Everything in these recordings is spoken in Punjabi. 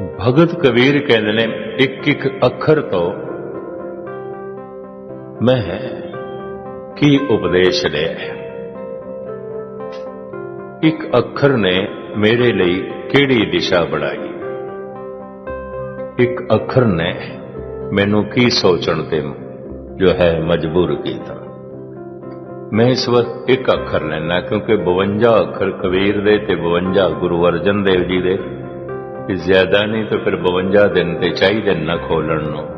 ਭਗਤ ਕਬੀਰ ਕਹਿੰਦੇ ਨੇ, ਇੱਕ ਇੱਕ ਅੱਖਰ ਤੋਂ ਮੈਂ ਕੀ ਉਪਦੇਸ਼ ਲਿਆ ਇੱਕ ਅੱਖਰ ਨੇ ਮੇਰੇ ਲਈ ਕਿਹੜੀ ਦਿਸ਼ਾ ਬਣਾਈ? ਇੱਕ ਅੱਖਰ ਨੇ ਮੈਨੂੰ ਕੀ ਸੋਚਣ ਤੇ ਜੋ ਹੈ ਮਜਬੂਰ ਕੀਤਾ? ਮੈਂ ਇਸ ਵਕਤ ਇੱਕ ਅੱਖਰ ਲੈਣਾ ਕਿਉਂਕਿ 52 ਅੱਖਰ ਕਬੀਰ ਦੇ ਤੇ 52 ਗੁਰੂ ਅਰਜਨ ਦੇਵ ਜੀ ਦੇ ਕਿ ਜ਼ਿਆਦਾ ਨਹੀਂ ਤਾਂ ਫਿਰ 52 ਦਿਨ ਤੇ ਚਾਹੀਦੇ ਨਾ ਖੋਲਣ ਨੂੰ,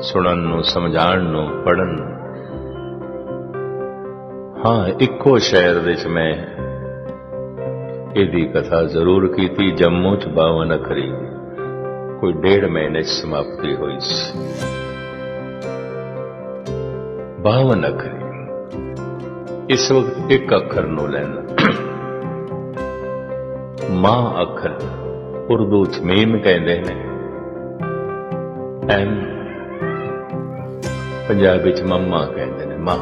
ਸੁਣਨ ਨੂੰ, ਸਮਝਾਉਣ ਨੂੰ ਪੜਨ ਨੂੰ। ਹਾਂ, ਇੱਕੋ ਸ਼ਹਿਰ ਵਿੱਚ ਮੈਂ ਇਹਦੀ ਕਥਾ ਜ਼ਰੂਰ ਕੀਤੀ, ਜੰਮੂ ਚ 52 ਅਖਰੀ, ਕੋਈ ਡੇਢ ਮਹੀਨੇ ਚ ਸਮਾਪਤੀ ਹੋਈ ਸੀ। 52 ਅਖਰੀ, ਇਸ ਵਕਤ ਇੱਕ ਅੱਖਰ ਨੂੰ ਲੈਣਾ। ਮਾਂ ਅੱਖਰ। ਉਰਦੂ ਚ ਮੀਮ ਕਹਿੰਦੇ ਨੇ। ਐਮ ਪੰਜਾਬੀ ਚ ਮੰਮਾ ਕਹਿੰਦੇ ਨੇ ਮਾਂ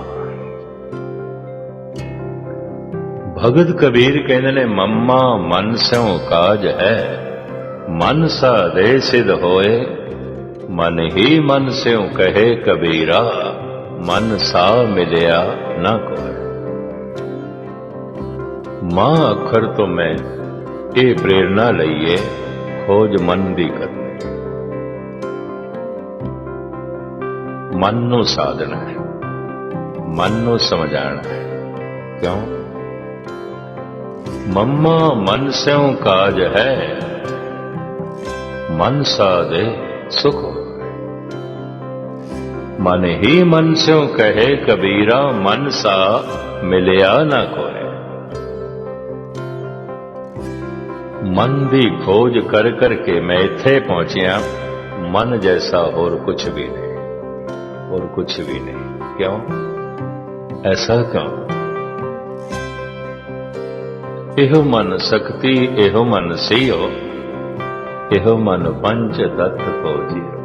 ਭਗਤ ਕਬੀਰ ਕਹਿੰਦੇ ਨੇ, ਮੰਮਾ, ਮਨ ਸਿਉ ਕਾਜ ਹੈ। ਮਨ ਸਾ ਦੇ ਸਿਧ ਹੋਏ, ਮਨ ਹੀ ਮਨ ਸਿਉ ਕਹੇ ਕਬੀਰਾ। ਮਨ ਸਾ ਮਿਲਿਆ ਨਾ ਕੋਏ ਮਾਂ ਅੱਖਰ ਤੋਂ ਮੈਂ ਇਹ ਪ੍ਰੇਰਣਾ ਲਈਏ ਖੋਜ ਮਨ ਦੀ ਕਰਨੀ ਮਨ ਨੂੰ ਸਾਧਣਾ ਹੈ, ਮਨ ਨੂੰ ਸਮਝਾਣਾ ਹੈ। ਕਿਉਂ? ਮੰਮਾ, ਮਨ ਸਿਉ ਕਾਜ ਹੈ। ਮਨ ਸਾਧੇ ਸੁਖ ਮਨ ਹੀ ਮਨ ਸਿਉ ਕਹੇ ਕਬੀਰਾ, ਮਨ ਸਾ ਮਿਲਿਆ ਨਾ ਕੋਈ। ਮਨ ਦੀ ਖੋਜ ਕਰ ਕਰਕੇ ਮੈਂ ਇੱਥੇ ਪਹੁੰਚਿਆ। ਮਨ ਜੈਸਾ ਹੋਰ ਕੁਝ ਵੀ ਨਹੀਂ। ਹੋਰ ਕੁਝ ਵੀ ਨਹੀਂ। ਕਿਉਂ? ਐਸਾ ਕਿਉਂ? ਇਹੋ ਮਨ ਸਕਤੀ, ਇਹੋ ਮਨ ਸਿਓ। ਇਹੋ ਮਨ ਪੰਚ ਤਤ ਕੋ ਜੀਓ।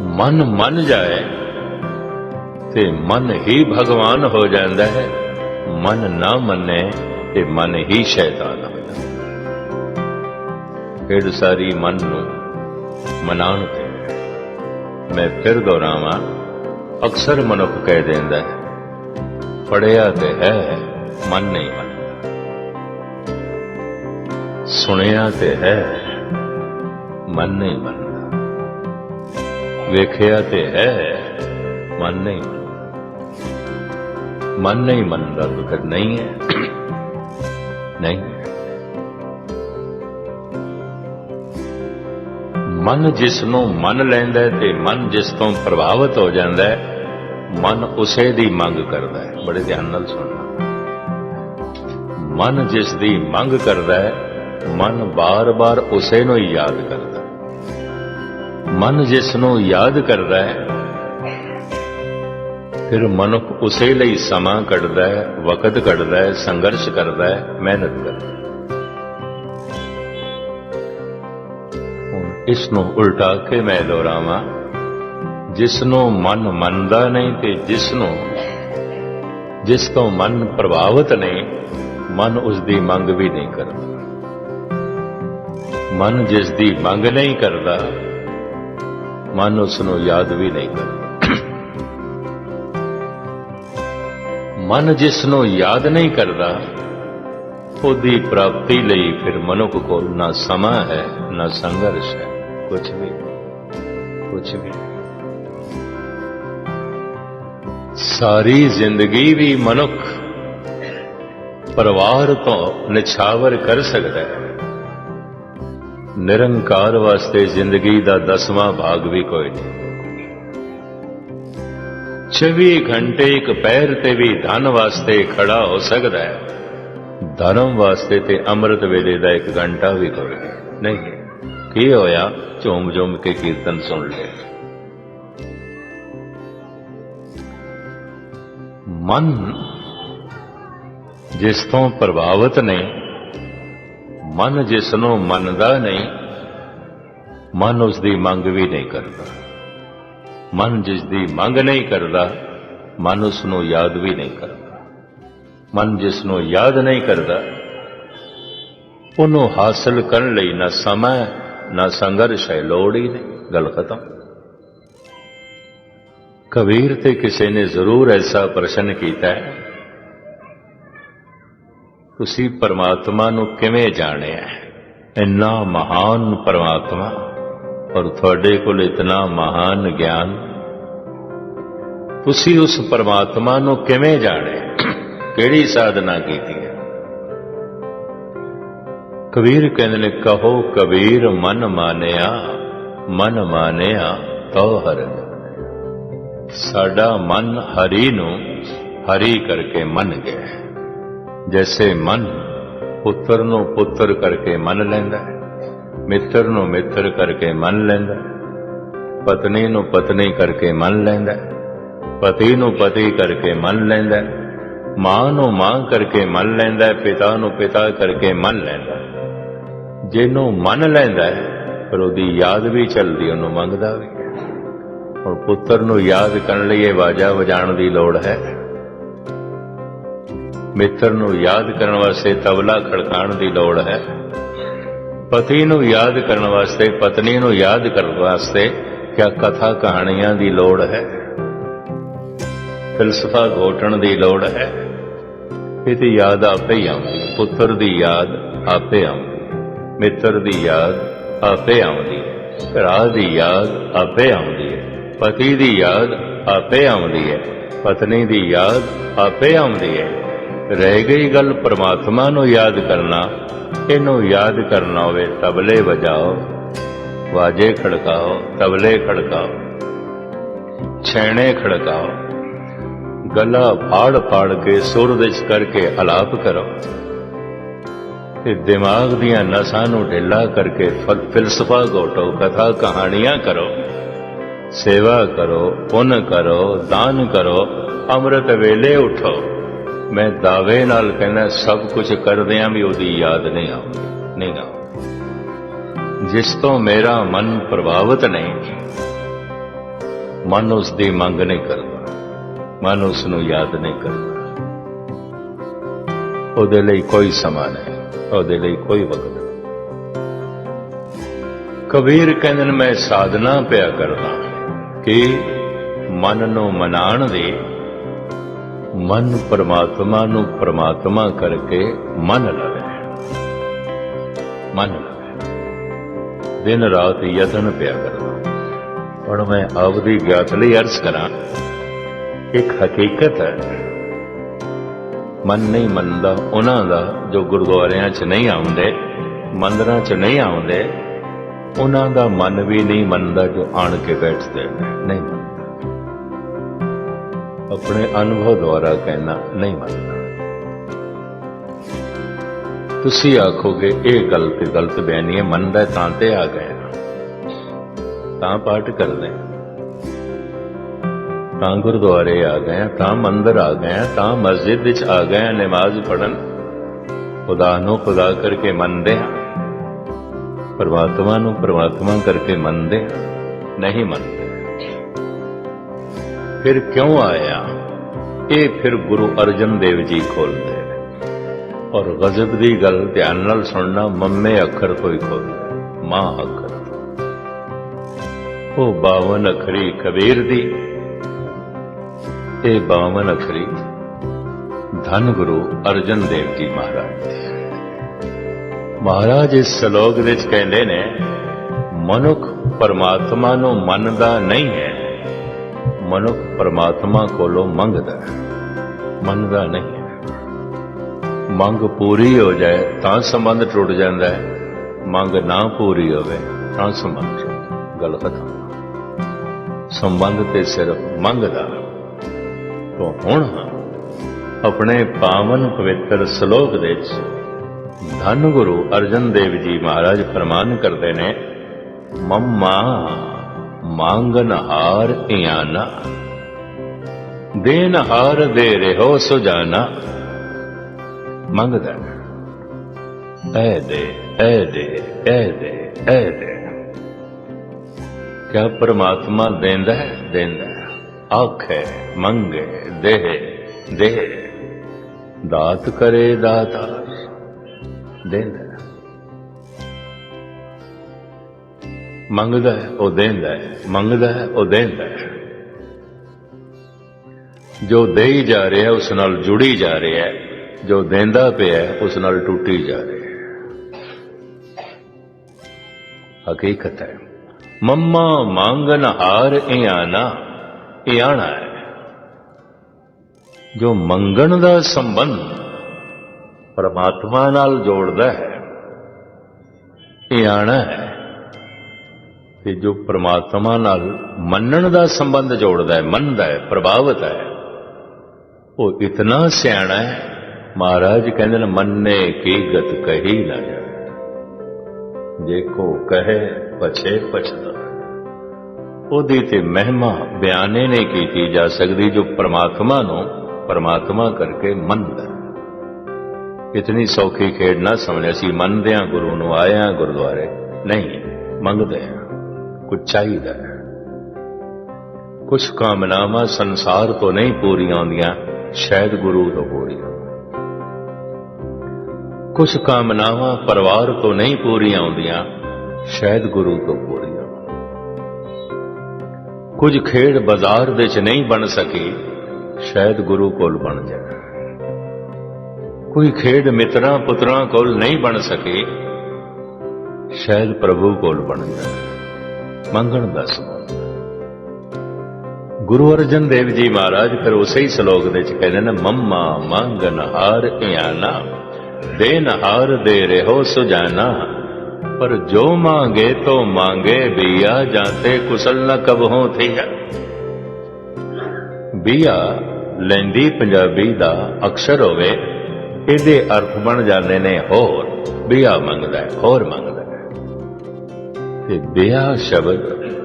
ਮਨ ਮੰਨ ਜਾਏ ਤੇ ਮਨ ਹੀ ਭਗਵਾਨ ਹੋ ਜਾਂਦਾ ਹੈ। ਮਨ ਨਾ ਮੰਨੇ ਤੇ ਮਨ ਹੀ ਸ਼ੈਤਾਨ ਹੋ ਜਾਂਦਾ ਸਾਰੀ ਮਨ ਨੂੰ ਮਨਾਉਣ ਤੇ ਮੈਂ ਫਿਰ ਦੁਹਰਾਵਾਂ, ਅਕਸਰ ਮਨੁੱਖ ਕਹਿ ਦਿੰਦਾ ਹੈ ਪੜਿਆ ਤੇ ਹੈ, ਮਨ ਨਹੀਂ ਮੰਨਦਾ। ਸੁਣਿਆ ਤੇ ਹੈ, ਮਨ ਨਹੀਂ ਮੰਨਦਾ। ਵੇਖਿਆ ਤੇ ਹੈ, ਮਨ ਨਹੀਂ ਮਨ ਨਹੀਂ ਮੰਨਦਾ ਤਾਂ ਨਹੀਂ ਹੈ। ਨਹੀਂ। ਮਨ ਜਿਸ ਨੂੰ ਮੰਨ ਲੈਂਦਾ ਤੇ ਮਨ ਜਿਸ ਤੋਂ ਪ੍ਰਭਾਵਿਤ ਹੋ ਜਾਂਦਾ ਮਨ ਉਸੇ ਦੀ ਮੰਗ ਕਰਦਾ ਹੈ। ਬੜੇ ਧਿਆਨ ਨਾਲ ਸੁਣਨਾ। ਮਨ ਜਿਸ ਦੀ ਮੰਗ ਕਰਦਾ ਹੈ, ਮਨ ਬਾਰ-ਬਾਰ ਉਸੇ ਨੂੰ ਹੀ ਯਾਦ ਕਰਦਾ ਮਨ ਜਿਸ ਨੂੰ ਯਾਦ ਕਰਦਾ ਹੈ ਫਿਰ ਮਨੁੱਖ ਉਸੇ ਲਈ ਸਮਾਂ ਕੱਢਦਾ ਹੈ, ਵਕਤ ਕੱਢਦਾ ਹੈ, ਸੰਘਰਸ਼ ਕਰਦਾ ਹੈ, ਮਿਹਨਤ ਕਰਦਾ ਹੈ। ਹੁਣ ਇਸ ਨੂੰ ਉਲਟਾ ਕੇ ਮੈਂ ਦੁਹਰਾਵਾਂ ਜਿਸ ਨੂੰ ਮਨ ਮੰਨਦਾ ਨਹੀਂ ਤੇ ਜਿਸ ਨੂੰ ਜਿਸ ਤੋਂ ਮਨ ਪ੍ਰਭਾਵਿਤ ਨਹੀਂ, ਮਨ ਉਸ ਦੀ ਮੰਗ ਵੀ ਨਹੀਂ ਕਰਦਾ। ਮਨ ਜਿਸ ਦੀ ਮੰਗ ਨਹੀਂ ਕਰਦਾ, ਮਨ ਉਸ ਨੂੰ ਯਾਦ ਵੀ ਨਹੀਂ ਕਰਦਾ। ਮਨ ਜਿਸ ਨੂੰ ਯਾਦ ਨਹੀਂ ਕਰਦਾ, ਉਹਦੀ ਪ੍ਰਾਪਤੀ ਲਈ ਫਿਰ ਮਨੁੱਖ ਕੋਲ ਨਾ ਸਮਾਂ ਹੈ, ਨਾ ਸੰਘਰਸ਼ ਹੈ। ਕੁਝ ਵੀ ਕੁਝ ਵੀ। ਸਾਰੀ ਜ਼ਿੰਦਗੀ ਵੀ ਮਨੁੱਖ ਪਰਿਵਾਰ ਤੋਂ ਨਿਛਾਵਰ ਕਰ ਸਕਦਾ ਹੈ। ਨਿਰੰਕਾਰ ਵਾਸਤੇ ਜ਼ਿੰਦਗੀ ਦਾ ਦਸਵਾਂ ਭਾਗ ਵੀ ਕੋਈ ਨਹੀਂ। 24 ਘੰਟੇ ਇੱਕ ਪੈਰ ਤੇ ਵੀ ਧਨ ਵਾਸਤੇ ਖੜਾ ਹੋ ਸਕਦਾ ਹੈ ਧਰਮ ਵਾਸਤੇ ਤੇ ਅੰਮ੍ਰਿਤ ਵੇਲੇ ਦਾ ਇੱਕ ਘੰਟਾ ਵੀ ਕੋਈ ਨਹੀਂ ਕੀ ਹੋਇਆ ਝੂਮ ਝੂਮ ਕੇ ਕੀਰਤਨ ਸੁਣ ਲੈ ਮਨ ਜਿਸ ਤੋਂ ਪ੍ਰਭਾਵਿਤ ਨਹੀਂ ਮਨ ਜਿਸ ਨੂੰ ਮੰਨਦਾ ਨਹੀਂ ਮਨ ਉਸ ਦੀ ਮੰਗ ਵੀ ਨਹੀਂ ਕਰਦਾ ਮਨ ਜਿਸ ਦੀ ਮੰਗ ਨਹੀਂ ਕਰਦਾ, ਮਨ ਉਸ ਨੂੰ ਯਾਦ ਵੀ ਨਹੀਂ ਕਰਦਾ। ਮਨ ਜਿਸ ਨੂੰ ਯਾਦ ਨਹੀਂ ਕਰਦਾ, ਉਹਨੂੰ ਹਾਸਲ ਕਰਨ ਲਈ ਨਾ ਸਮਾਂ, ਨਾ ਸੰਘਰਸ਼ ਹੈ, ਲੋੜ ਹੀ ਨਹੀਂ, ਗੱਲ ਖਤਮ। ਕਬੀਰ ਤੇ ਕਿਸੇ ਨੇ ਜ਼ਰੂਰ ਐਸਾ ਪ੍ਰਸ਼ਨ ਕੀਤਾ ਹੈ, ਤੁਸੀਂ ਪਰਮਾਤਮਾ ਨੂੰ ਕਿਵੇਂ ਜਾਣਿਆ ਇੰਨਾ ਮਹਾਨ ਪਰਮਾਤਮਾ ਔਰ ਤੁਹਾਡੇ ਕੋਲ ਇਤਨਾ ਮਹਾਨ ਗਿਆਨ। ਤੁਸੀਂ ਉਸ ਪਰਮਾਤਮਾ ਨੂੰ ਕਿਵੇਂ ਜਾਣੇ ਕਿਹੜੀ ਸਾਧਨਾ ਕੀਤੀ ਹੈ? ਕਬੀਰ ਕਹਿੰਦੇ ਨੇ, ਕਹੋ ਕਬੀਰ, ਮਨ ਮਾਨਿਆ ਮਨ ਮਾਨਿਆ ਤੋ ਹਰ ਸਾਡਾ ਮਨ ਹਰੀ ਨੂੰ ਹਰੀ ਕਰਕੇ ਮੰਨ ਗਿਆ ਜੈਸੇ ਮਨ ਪੁੱਤਰ ਨੂੰ ਪੁੱਤਰ ਕਰਕੇ ਮੰਨ ਲੈਂਦਾ ਹੈ। ਮਿੱਤਰ ਨੂੰ ਮਿੱਤਰ ਕਰਕੇ ਮੰਨ ਲੈਂਦਾ ਪਤਨੀ ਨੂੰ ਪਤਨੀ ਕਰਕੇ ਮੰਨ ਲੈਂਦਾ ਪਤੀ ਨੂੰ ਪਤੀ ਕਰਕੇ ਮੰਨ ਲੈਂਦਾ ਮਾਂ ਨੂੰ ਮਾਂ ਕਰਕੇ ਮੰਨ ਲੈਂਦਾ ਪਿਤਾ ਨੂੰ ਪਿਤਾ ਕਰਕੇ ਮੰਨ ਲੈਂਦਾ ਜਿਹਨੂੰ ਮੰਨ ਲੈਂਦਾ ਹੈ ਪਰ ਉਹਦੀ ਯਾਦ ਵੀ ਚੱਲਦੀ, ਉਹਨੂੰ ਮੰਗਦਾ ਵੀ ਹੁਣ ਪੁੱਤਰ ਨੂੰ ਯਾਦ ਕਰਨ ਲਈ ਇਹ ਵਾਜਾ ਵਜਾਉਣ ਦੀ ਲੋੜ ਹੈ। ਮਿੱਤਰ ਨੂੰ ਯਾਦ ਕਰਨ ਵਾਸਤੇ ਤਬਲਾ ਖੜਕਾਉਣ ਦੀ ਲੋੜ ਹੈ। ਪਤੀ ਨੂੰ ਯਾਦ ਕਰਨ ਵਾਸਤੇ, ਪਤਨੀ ਨੂੰ ਯਾਦ ਕਰਨ ਵਾਸਤੇ ਕਿਆ ਕਥਾ ਕਹਾਣੀਆਂ ਦੀ ਲੋੜ ਹੈ ਫਿਲਸਫਾ ਘੋਟਣ ਦੀ ਲੋੜ ਹੈ ਇਹ ਤੇ ਯਾਦ ਆਪੇ ਹੀ ਆਉਂਦੀ ਹੈ। ਪੁੱਤਰ ਦੀ ਯਾਦ ਆਪੇ ਆਉਂਦੀ ਹੈ। ਮਿੱਤਰ ਦੀ ਯਾਦ ਆਪੇ ਆਉਂਦੀ ਹੈ ਭਰਾ ਦੀ ਯਾਦ ਆਪੇ ਆਉਂਦੀ ਹੈ, ਪਤੀ ਦੀ ਯਾਦ ਆਪੇ ਆਉਂਦੀ ਹੈ, ਪਤਨੀ ਦੀ ਯਾਦ ਆਪੇ ਆਉਂਦੀ ਹੈ ਰਹਿ ਗਈ ਗੱਲ ਪ੍ਰਮਾਤਮਾ ਨੂੰ ਯਾਦ ਕਰਨਾ, ਇਹਨੂੰ ਯਾਦ ਕਰਨਾ ਹੋਵੇ ਤਬਲੇ ਵਜਾਓ, ਵਾਜੇ ਖੜਕਾਓ, ਤਬਲੇ ਖੜਕਾਓ, ਛੇਣੇ ਖੜਕਾਓ, ਗਲਾ ਫਾੜ ਫਾੜ ਕੇ ਸੁਰ ਵਿੱਚ ਕਰਕੇ ਅਲਾਪ ਕਰੋ। ਤੇ ਦਿਮਾਗ ਦੀਆਂ ਨਸਾਂ ਨੂੰ ਢਿੱਲਾ ਕਰਕੇ ਫਲ ਫਿਲਸਫਾ ਘੋਟੋ, ਕਥਾ ਕਹਾਣੀਆਂ ਕਰੋ। ਸੇਵਾ ਕਰੋ, ਪੁੰਨ ਕਰੋ, ਦਾਨ ਕਰੋ, ਅੰਮ੍ਰਿਤ ਵੇਲੇ ਉਠੋ। ਮੈਂ ਦਾਅਵੇ ਨਾਲ ਕਹਿੰਦਾ ਸਭ ਕੁਝ ਕਰਦਿਆਂ ਵੀ ਉਹਦੀ ਯਾਦ ਨਹੀਂ ਆਉਂਦੀ ਨਹੀਂ ਆਉਂਦੀ। ਜਿਸ ਤੋਂ ਮੇਰਾ ਮਨ ਪ੍ਰਭਾਵਿਤ ਨਹੀਂ, ਮਨ ਉਸ ਦੀ ਮੰਗ ਨਹੀਂ ਕਰਦਾ, ਮਨ ਉਸ ਨੂੰ ਯਾਦ ਨਹੀਂ ਕਰਦਾ। ਉਹਦੇ ਲਈ ਕੋਈ ਸਮਾਂ ਨਹੀਂ, ਉਹਦੇ ਲਈ ਕੋਈ ਵਕਤ ਨਹੀਂ। ਕਬੀਰ ਕਹਿੰਦੇ ਨੇ, ਮੈਂ ਸਾਧਨਾ ਪਿਆ ਕਰਦਾ ਕਿ ਮਨ ਨੂੰ ਮਨਾਣ ਦੇ ਮਨ ਪਰਮਾਤਮਾ ਨੂੰ ਪਰਮਾਤਮਾ ਕਰਕੇ ਮੰਨ ਲਵੇ ਮੰਨ ਲਵੇ ਦਿਨ ਰਾਤ ਯਤਨ ਪਿਆ ਕਰਦਾ ਪਰ ਮੈਂ ਆਪਦੀ ਗਿਆਤ ਲਈ ਅਰਜ਼ ਕਰਾਂ, ਇੱਕ ਹਕੀਕਤ ਹੈ। ਮਨ ਨਹੀਂ ਮੰਨਦਾ ਉਹਨਾਂ ਦਾ ਜੋ ਗੁਰਦੁਆਰਿਆਂ 'ਚ ਨਹੀਂ ਆਉਂਦੇ, ਮੰਦਰਾਂ 'ਚ ਨਹੀਂ ਆਉਂਦੇ, ਉਹਨਾਂ ਦਾ ਮਨ ਵੀ ਨਹੀਂ ਮੰਨਦਾ ਜੋ ਆਣ ਕੇ ਬੈਠਦੇ ਨੇ। ਨਹੀਂ। ਆਪਣੇ ਅਨੁਭਵ ਦੁਆਰਾ ਕਹਿਣਾ ਨਹੀਂ ਮੰਨਦਾ। ਤੁਸੀਂ ਆਖੋਗੇ, ਇਹ ਗਲਤ ਗਲਤ ਬਿਆਨੀ ਹੈ, ਮੰਨਦਾ ਤਾਂ ਤੇ ਆ ਗਏ ਤਾਂ ਪਾਠ ਕਰਦੇ ਹਾਂ। ਤਾਂ ਗੁਰਦੁਆਰੇ ਆ ਗਏ ਤਾਂ ਮੰਦਰ ਆ ਗਏ ਤਾਂ ਮਸਜਿਦ ਵਿੱਚ ਆ ਗਏ ਹਾਂ, ਨਮਾਜ਼ ਪੜਨ ਖੁਦਾ ਨੂੰ ਖੁਦਾ ਕਰਕੇ ਮੰਨਦੇ ਹਾਂ। ਪਰਮਾਤਮਾ ਨੂੰ ਪਰਮਾਤਮਾ ਕਰਕੇ ਮੰਨਦੇ ਹਾਂ। ਨਹੀਂ ਮੰਨਦੇ। ਫਿਰ ਕਿਉਂ ਆਇਆ? ਇਹ ਫਿਰ ਗੁਰੂ ਅਰਜਨ ਦੇਵ ਜੀ ਖੋਲਦੇ ਨੇ। ਔਰ ਗਜ਼ਬ ਦੀ ਗੱਲ ਧਿਆਨ ਨਾਲ ਸੁਣਨਾ ਮੰਮੇ ਅੱਖਰ ਕੋਈ ਹੀ ਮਾਂ ਅੱਖਰ। ਤੋਂ। ਉਹ 52 ਅੱਖਰੀ ਕਬੀਰ ਦੀ, ਇਹ 52 ਅੱਖਰੀ ਧੰਨ ਗੁਰੂ ਅਰਜਨ ਦੇਵ ਜੀ ਮਹਾਰਾਜ ਮਹਾਰਾਜ ਇਸ ਸ਼ਲੋਕ ਵਿੱਚ ਕਹਿੰਦੇ ਨੇ, ਮਨੁੱਖ ਪਰਮਾਤਮਾ ਨੂੰ ਮੰਨਦਾ ਨਹੀਂ ਹੈ ਮਨੁੱਖ ਪਰਮਾਤਮਾ ਕੋਲੋਂ ਮੰਗਦਾ ਹੈ। ਮੰਨਦਾ ਨਹੀਂ ਹੈ। ਮੰਗ ਪੂਰੀ ਹੋ ਜਾਏ ਤਾਂ ਸੰਬੰਧ ਟੁੱਟ ਜਾਂਦਾ ਹੈ। ਮੰਗ ਨਾ ਪੂਰੀ ਹੋਵੇ ਤਾਂ ਸੰਬੰਧ ਟੁੱਟਦਾ। ਗੱਲ ਖਤਮ। ਸੰਬੰਧ ਤੇ ਸਿਰਫ ਮੰਗਦਾ ਤੋਂ ਹੁਣ ਆਪਣੇ ਪਾਵਨ ਪਵਿੱਤਰ ਸ਼ਲੋਕ ਦੇ ਵਿੱਚ ਧੰਨ ਗੁਰੂ ਅਰਜਨ ਦੇਵ ਜੀ ਮਹਾਰਾਜ ਫਰਮਾਨ ਕਰਦੇ ਨੇ, ਮੰਮਾ ਮੰਗਨ ਹਾਰ ਇਆਨਾ। ਦੇਨ ਹਾਰ ਦੇ ਰਹੋ ਸੁਜਾਨਾ ਮੰਗਦਾ ਹੈ। ਐ ਦੇ ਐ ਦੇ ਐ ਦੇ ਐ ਦੇ। ਕਿਆ ਪ੍ਰਮਾਤਮਾ ਦੇਂਦਾ ਹੈ? ਦੇਂਦਾ ਆਖੇ, ਮੰਗੇ, ਦੇਹ ਦੇਹ। ਦਾਤ ਕਰੇ ਦਾਤਾ। ਦੇਂਦਾ ਮੰਗਦਾ ਹੈ, ਉਹ ਦਿੰਦਾ ਹੈ, ਮੰਗਦਾ ਹੈ, ਉਹ ਦਿੰਦਾ ਹੈ। ਜੋ ਦੇਈ ਜਾ ਰਿਹਾ, ਉਸ ਨਾਲ ਜੁੜੀ ਜਾ ਰਿਹਾ ਜੋ ਦਿੰਦਾ ਪਿਆ ਉਸ ਨਾਲ ਟੁੱਟੀ ਜਾ ਰਿਹਾ ਹਕੀਕਤ ਹੈ, ਮੰਮਾ ਮੰਗਨ ਹਾਰ ਇਹ ਆਣਾ ਇਹ ਆਣਾ ਹੈ। ਜੋ ਮੰਗਣ ਦਾ ਸੰਬੰਧ ਪਰਮਾਤਮਾ ਨਾਲ ਜੋੜਦਾ ਹੈ ਇਹ ਆਣਾ ਹੈ। ਤੇ ਜੋ ਪ੍ਰਮਾਤਮਾ ਨਾਲ ਮੰਨਣ ਦਾ ਸੰਬੰਧ ਜੋੜਦਾ ਹੈ, ਮੰਨਦਾ ਹੈ, ਪ੍ਰਭਾਵਿਤ ਹੈ, ਉਹ ਇਤਨਾ ਸਿਆਣਾ ਹੈ, ਮਹਾਰਾਜ ਕਹਿੰਦੇ ਨੇ, ਮੰਨੇ ਕੀ ਗਤ ਕਹੀ ਨਾ ਜਾਏ ਜੇ ਕੋ ਕਹੇ, ਪਛੇ ਪਛਦਾ ਉਹਦੀ ਤੇ ਮਹਿਮਾ ਬਿਆਨੇ ਨਹੀਂ ਕੀਤੀ ਜਾ ਸਕਦੀ, ਜੋ ਪ੍ਰਮਾਤਮਾ ਨੂੰ ਪ੍ਰਮਾਤਮਾ ਕਰਕੇ ਮੰਨਦਾ ਇਤਨੀ ਸੌਖੀ ਖੇਡ ਨਾ ਸਮਝਿਆ ਸੀ ਮੰਨਦੇ ਹਾਂ ਗੁਰੂ ਨੂੰ ਆਏ ਹਾਂ ਗੁਰਦੁਆਰੇ, ਨਹੀਂ, ਮੰਗਦੇ ਹਾਂ। ਕੁਝ ਚਾਹੀਦਾ ਹੈ। ਕੁਝ ਕਾਮਨਾਵਾਂ ਸੰਸਾਰ ਤੋਂ ਨਹੀਂ ਪੂਰੀਆਂ ਹੁੰਦੀਆਂ, ਸ਼ਾਇਦ ਗੁਰੂ ਤੋਂ ਪੂਰੀਆਂ। ਕੁਝ ਕਾਮਨਾਵਾਂ ਪਰਿਵਾਰ ਤੋਂ ਨਹੀਂ ਪੂਰੀਆਂ ਹੁੰਦੀਆਂ, ਸ਼ਾਇਦ ਗੁਰੂ ਤੋਂ ਪੂਰੀਆਂ। ਕੁਝ ਖੇਡ ਬਾਜ਼ਾਰ ਦੇ ਚ ਨਹੀਂ ਬਣ ਸਕੇ, ਸ਼ਾਇਦ ਗੁਰੂ ਕੋਲ ਬਣ ਜਾਏ ਕੋਈ ਖੇਡ ਮਿੱਤਰਾਂ ਪੁੱਤਰਾਂ ਕੋਲ ਨਹੀਂ ਬਣ ਸਕੇ, ਸ਼ਾਇਦ ਪ੍ਰਭੂ ਕੋਲ ਬਣ ਜਾਏ ਮੰਗਣ ਦਾ ਸਬੰਧ ਗੁਰੂ ਅਰਜਨ ਦੇਵ ਜੀ ਮਹਾਰਾਜ ਫਿਰ ਉਸੇ ਹੀ ਸ਼ਲੋਕ ਦੇ ਵਿੱਚ ਕਹਿੰਦੇ ਨੇ, ਮੰਮਾ ਮੰਗਨ ਹਾਰ ਇਆਨਾ ਦੇਨ ਹਾਰ ਦੇ ਰਹੋ ਸੁਜਾਨਾ। ਪਰ ਜੋ ਮੰਗੇ ਤੋ ਮੰਗੇ, ਬੀਆ ਜਾਂਤੇ ਕੁਸਲ ਨ ਕਬਹੋਂ ਥੀਆ। ਬੀਆ ਲੈਂਦੀ ਪੰਜਾਬੀ ਦਾ ਅਕਸ਼ਰ ਹੋਵੇ, ਇਹਦੇ ਅਰਥ ਬਣ ਜਾਂਦੇ ਨੇ ਹੋਰ, ਬੀਆ ਮੰਗਦਾ ਹੋਰ ਮੰਗਦਾ ਤੇ ਬਿਆ ਸ਼ਬਦ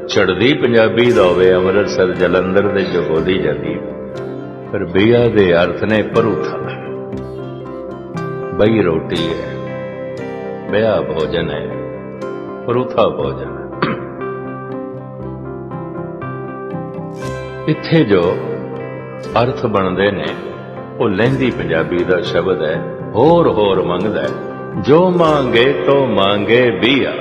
ਚੜਦੀ ਪੰਜਾਬੀ ਦਾ ਹੋਵੇ, ਅੰਮ੍ਰਿਤਸਰ ਜਲੰਧਰ ਦੇ ਜੋ ਬੋਲੀ ਜਾਂਦੀ ਪਰ ਬਿਆ ਦੇ ਅਰਥ ਨੇ ਪਰੂਥਾ। ਬਈ ਰੋਟੀ ਹੈ ਬਿਆ ਭੋਜਨ ਹੈ, ਪਰੂਥਾ ਭੋਜਨ ਇੱਥੇ ਜੋ ਅਰਥ ਬਣਦੇ ਨੇ, ਉਹ ਲਹਿੰਦੀ ਪੰਜਾਬੀ ਦਾ ਸ਼ਬਦ ਹੈ ਹੋਰ ਹੋਰ ਮੰਗਦਾ ਹੈ। ਜੋ ਮੰਗੇ ਤੋ ਮੰਗੇ ਬੀਆ।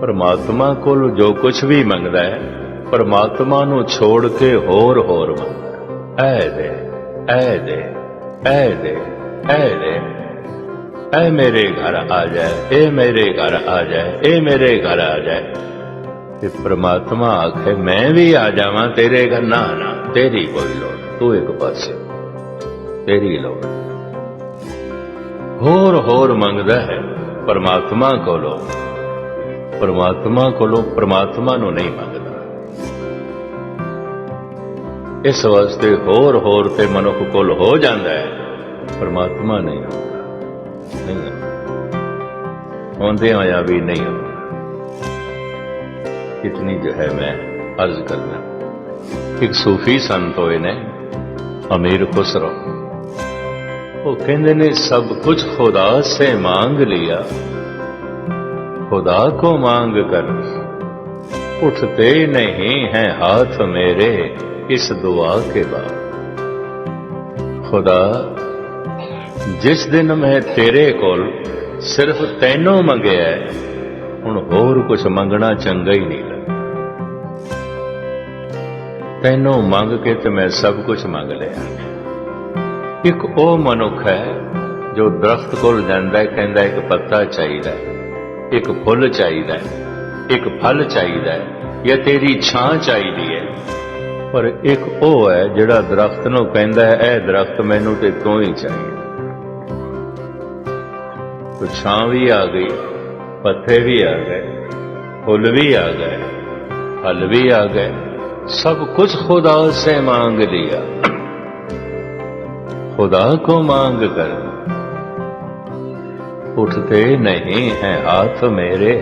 ਪਰਮਾਤਮਾ ਕੋਲ ਜੋ ਕੁਝ ਵੀ ਮੰਗਦਾ ਹੈ, ਪਰਮਾਤਮਾ ਨੂੰ ਛੋੜ ਕੇ ਹੋਰ ਹੋਰ ਮੰਗਦਾ ਐ ਦੇ ਐ ਦੇ ਐ ਦੇ ਐ ਦੇ। ਐ ਮੇਰੇ ਘਰ ਆ ਜਾਏ, ਇਹ ਮੇਰੇ ਘਰ ਆ ਜਾਏ, ਇਹ ਮੇਰੇ ਘਰ ਆ ਜਾਏ। ਤੇ ਪ੍ਰਮਾਤਮਾ ਆਖੇ, ਮੈਂ ਵੀ ਆ ਜਾਵਾਂ ਤੇਰੇ ਘਰ, ਨਾ ਨਾ, ਤੇਰੀ ਕੋਈ ਲੋੜ ਤੂੰ ਇੱਕ ਪਾਸੇ, ਤੇਰੀ ਲੋੜ ਹੋਰ ਹੋਰ ਮੰਗਦਾ ਹੈ, ਪ੍ਰਮਾਤਮਾ ਕੋਲੋਂ ਪਰਮਾਤਮਾ ਕੋਲੋਂ ਪਰਮਾਤਮਾ ਨੂੰ ਨਹੀਂ ਮੰਗਦਾ। ਇਸ ਵਾਸਤੇ ਹੋਰ ਹੋਰ ਤੇ ਮਨੁੱਖ ਕੋਲ ਹੋ ਜਾਂਦਾ ਹੈ। ਪਰਮਾਤਮਾ ਨਹੀਂ ਨਹੀਂ ਹੁੰਦੇ ਹੋਇਆ ਵੀ ਨਹੀਂ ਹੁੰਦਾ ਇਤਨੀ ਜੋ ਹੈ ਮੈਂ ਅਰਜ਼ ਕਰਨਾ। ਇੱਕ ਸੂਫੀ ਸੰਤ ਹੋਏ ਨੇ, ਅਮੀਰ ਖੁਸਰੋ। ਉਹ ਕਹਿੰਦੇ ਨੇ, ਸਭ ਕੁਝ ਖੁਦਾ ਸੇ ਮੰਗ ਲਿਆ। खुदा को मांग कर उठते नहीं हैं हाथ मेरे इस दुआ के बाद खुदा ਜਿਸ ਦਿਨ ਮੈਂ ਤੇਰੇ ਕੋਲ ਸਿਰਫ ਤੈਨੂੰ ਮੰਗਿਆ ਹੈ, ਹੁਣ ਹੋਰ ਕੁਝ ਮੰਗਣਾ ਚੰਗਾ ਹੀ ਨਹੀਂ ਲੱਗਦਾ ਤੈਨੂੰ ਮੰਗ ਕੇ ਤੇ ਮੈਂ ਸਭ ਕੁਝ ਮੰਗ ਲਿਆ ਇੱਕ ਉਹ ਮਨੁੱਖ ਹੈ ਜੋ ਦਰਖਤ ਕੋਲ ਜਾਂਦਾ ਹੈ ਕਹਿੰਦਾ ਇੱਕ ਪੱਤਾ ਚਾਹੀਦਾ ਹੈ ਇੱਕ ਫੁੱਲ ਚਾਹੀਦਾ ਹੈ ਇੱਕ ਫਲ ਚਾਹੀਦਾ ਹੈ ਜਾਂ ਤੇਰੀ ਛਾਂ ਚਾਹੀਦੀ ਹੈ ਪਰ ਇੱਕ ਉਹ ਹੈ ਜਿਹੜਾ ਦਰਖਤ ਨੂੰ ਕਹਿੰਦਾ ਹੈ ਇਹ ਦਰਖਤ ਮੈਨੂੰ ਤੇ ਤੂੰ ਹੀ ਚਾਹੀਦਾ तो ਛਾਂ ਵੀ ਆ ਗਈ ਪੱਤੇ ਵੀ ਆ ਗਏ ਫੁੱਲ ਵੀ ਆ ਗਏ ਫਲ ਵੀ ਆ ਗਏ सब कुछ खुदा से मांग लिया खुदा को मांग कर उठते नहीं हैं हाथ मेरे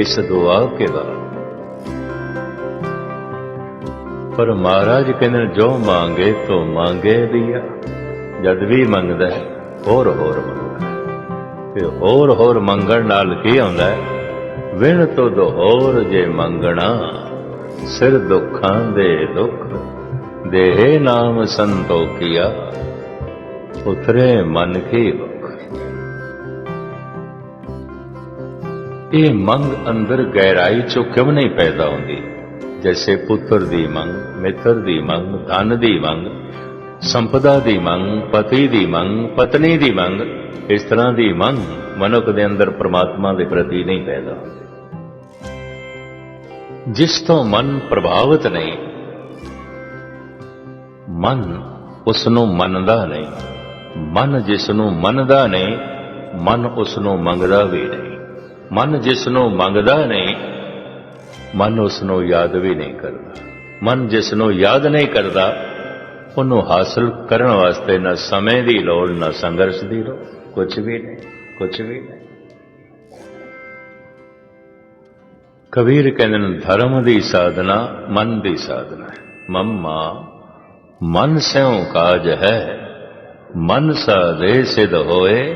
इस दुआ के बाद ਪਰ ਮਹਾਰਾਜ ਕਹਿੰਦੇ ਨੇ, ਜੋ ਮੰਗੇ ਤੋ ਮੰਗੇ ਦਿਆ ਜਦ ਵੀ ਮੰਗਦਾ ਹੈ ਹੋਰ ਹੋਰ ਮੰਗਦਾ ਹੈ। ਤੇ ਹੋਰ ਹੋਰ ਮੰਗਣ ਨਾਲ ਕੀ ਹੁੰਦਾ ਹੈ ਵਿਣ ਤੋਂ ਦੋ ਹੋਰ ਜੇ ਮੰਗਣਾ ਸਿਰ ਦੁੱਖਾਂ ਦੇ ਦੁੱਖ ਦੇਹ ਨਾਮ ਸੰਤੋਖਿਆ ਉਤਰੇ ਮਨ ਕੀ ਇਹ ਮੰਗ ਅੰਦਰ ਗਹਿਰਾਈ ਚੋਂ ਕਿਉਂ ਨਹੀਂ ਪੈਦਾ ਹੁੰਦੀ? ਜੈਸੇ ਪੁੱਤਰ ਦੀ ਮੰਗ, ਮਿੱਤਰ ਦੀ ਮੰਗ, ਧਨ ਦੀ ਮੰਗ, ਸੰਪਦਾ ਦੀ ਮੰਗ, ਪਤੀ ਦੀ ਮੰਗ, ਪਤਨੀ ਦੀ ਮੰਗ, ਇਸ ਤਰ੍ਹਾਂ ਦੀ ਮੰਗ ਮਨੁੱਖ ਦੇ ਅੰਦਰ ਪ੍ਰਮਾਤਮਾ ਦੇ ਪ੍ਰਤੀ ਨਹੀਂ ਪੈਦਾ ਹੁੰਦੀ। ਜਿਸ ਤੋਂ ਮਨ ਪ੍ਰਭਾਵਿਤ ਨਹੀਂ, ਮਨ ਉਸ ਨੂੰ ਮੰਨਦਾ ਨਹੀਂ। ਮਨ ਜਿਸ ਨੂੰ ਮੰਨਦਾ ਨਹੀਂ, ਮਨ ਉਸ ਨੂੰ ਮੰਗਦਾ ਵੀ ਨਹੀਂ। ਮਨ ਜਿਸ ਨੂੰ ਮੰਗਦਾ ਨਹੀਂ, ਮਨ ਉਸ ਨੂੰ ਯਾਦ ਵੀ ਨਹੀਂ ਕਰਦਾ। ਮਨ ਜਿਸ ਨੂੰ ਯਾਦ ਨਹੀਂ ਕਰਦਾ, ਉਹਨੂੰ ਹਾਸਲ ਕਰਨ ਵਾਸਤੇ ਨਾ ਸਮੇਂ ਦੀ ਲੋੜ, ਨਾ ਸੰਘਰਸ਼ ਦੀ ਲੋੜ। ਕੁਝ ਵੀ ਨਹੀਂ ਕੁਝ ਵੀ ਨਹੀਂ। ਕਬੀਰ ਕਹਿੰਦੇ ਨੇ, ਧਰਮ ਦੀ ਸਾਧਨਾ ਮਨ ਦੀ ਸਾਧਨਾ ਹੈ। ਮੰਮਾ, ਮਨ ਸਿਉ ਕਾਜ ਹੈ, ਮਨ ਸਾਧੇ ਸਿਧ ਹੋਏ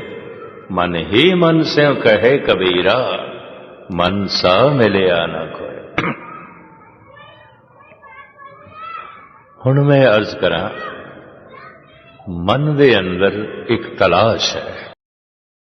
ਮਨ ਹੀ ਮਨ ਸਿਉ ਕਹੇ ਕਬੀਰਾ ਮਨ ਸਾ ਮਿਲਿਆ ਨਾ ਕੋਏ ਹੁਣ ਮੈਂ ਅਰਜ਼ ਕਰਾਂ ਮਨ ਦੇ ਅੰਦਰ ਇੱਕ ਤਲਾਸ਼ ਹੈ